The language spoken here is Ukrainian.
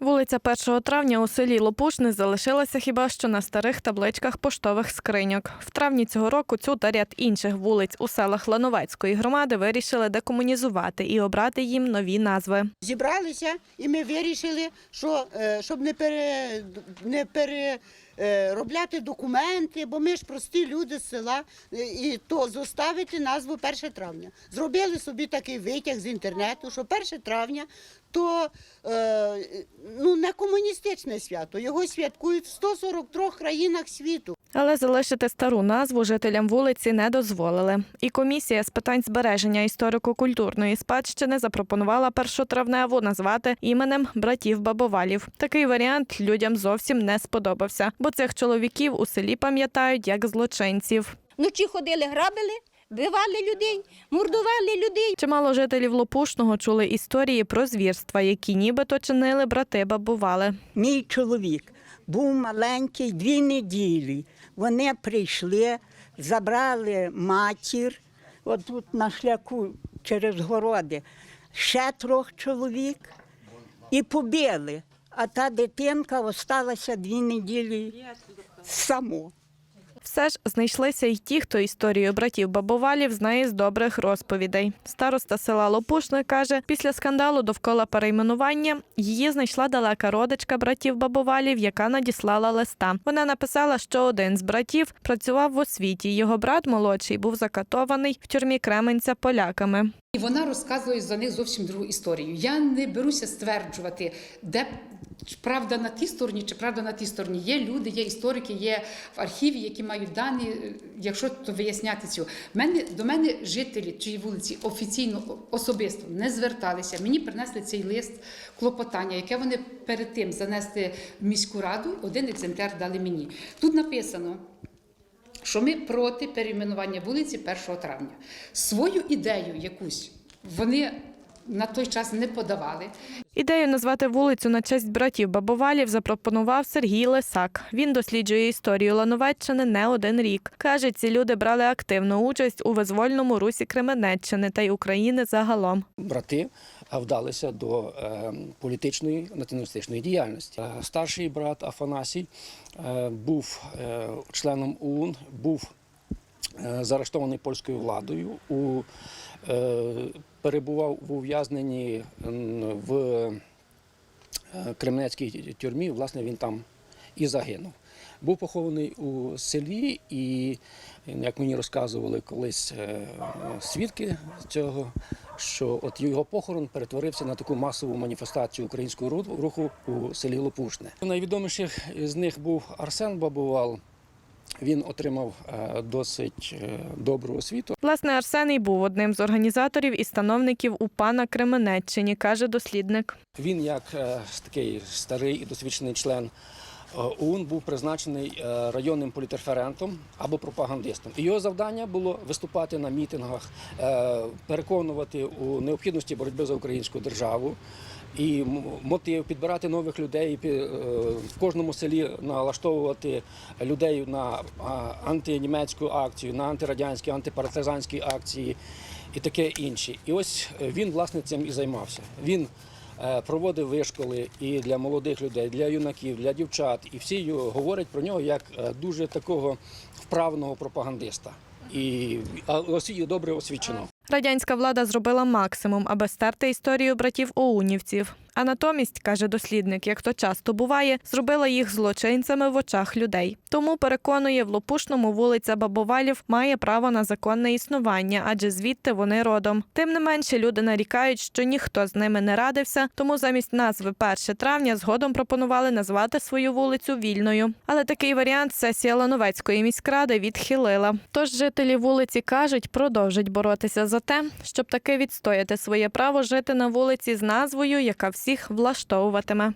Вулиця 1 травня у селі Лопушне залишилася хіба що на старих табличках поштових скриньок. В травні цього року цю та ряд інших вулиць у селах Лановецької громади вирішили декомунізувати і обрати їм нові назви. Зібралися і ми вирішили, що е, щоб не пере не переробляти документи, бо ми ж прості люди з села, е, і то зоставити назву 1 травня. Зробили собі такий витяг з інтернету, що 1 травня то е, ну, не комуністичне свято. Його святкують в 143 країнах світу. Але залишити стару назву жителям вулиці не дозволили. І комісія з питань збереження історико-культурної спадщини запропонувала першотравневу назвати іменем братів Бабовалів. Такий варіант людям зовсім не сподобався, бо цих чоловіків у селі пам'ятають як злочинців. Вночі ходили, грабили, вбивали людей, мордували людей. Чимало жителів Лопушного чули історії про звірства, які нібито чинили брати Бабували. Мій чоловік був маленький дві неділі. Вони прийшли, забрали матір, от тут на шляху через городи, ще трьох чоловік і побили. А та дитинка осталася дві неділі само. Все ж знайшлися й ті, хто історію братів Бабовалів знає з добрих розповідей. Староста села Лопушне каже, після скандалу довкола перейменування її знайшла далека родичка братів Бабовалів, яка надіслала листа. Вона написала, що один з братів працював в освіті. Його брат молодший був закатований в тюрмі Кременця поляками. І вона розказує за них зовсім другу історію. Я не беруся стверджувати, де чи правда на тій стороні, чи правда на тій стороні. Є люди, є історики, є в архіві, які мають дані, е, якщо то виясняти цю. Мене, до мене жителі цієї вулиці офіційно особисто не зверталися. Мені принесли цей лист клопотання, яке вони перед тим занесли в міську раду. Один екземпляр дали мені. Тут написано що ми проти перейменування вулиці 1 травня. Свою ідею якусь вони на той час не подавали. Ідею назвати вулицю на честь братів Бабовалів запропонував Сергій Лисак. Він досліджує історію Лановеччини не один рік. Каже, ці люди брали активну участь у визвольному русі Кременеччини та й України загалом. брати вдалися до е, політичної націоналістичної діяльності. Е, Старший брат Афанасій е, був членом ОУН, був заарештований польською владою, у, е, перебував в ув'язненні в е, Кременецькій тюрмі. Власне, він там і загинув. Був похований у селі, і як мені розказували колись е, свідки цього, що от його похорон перетворився на таку масову маніфестацію українського руху у селі Лопушне. Найвідоміших з них був Арсен Бабувал. Він отримав е, досить е, добру освіту. Власне, Арсеній був одним з організаторів і становників УПА на Кременеччині, каже дослідник. Він, як е, такий старий і досвідчений член ОУН, був призначений е, районним політерферентом або пропагандистом. І його завдання було виступати на мітингах, е, переконувати у необхідності боротьби за українську державу. І мотив підбирати нових людей, е, в кожному селі налаштовувати людей на антинімецьку акцію, на антирадянські, антипартизанські акції і таке інше. І ось е, він власне цим і займався. Він е, проводив вишколи і для молодих людей, для юнаків, для дівчат. І всі говорять про нього як е, дуже такого вправного пропагандиста. І осві- добре освічено. Радянська влада зробила максимум, аби стерти історію братів оунівців. А натомість, каже дослідник, як то часто буває, зробила їх злочинцями в очах людей. Тому переконує, в Лопушному вулиця Бабовалів має право на законне існування, адже звідти вони родом. Тим не менше, люди нарікають, що ніхто з ними не радився, тому замість назви 1 травня згодом пропонували назвати свою вулицю вільною. Але такий варіант сесія Лановецької міськради відхилила. Тож жителі вулиці кажуть, продовжать боротися за те, щоб таки відстояти своє право жити на вулиці з назвою, яка всіх влаштовуватиме.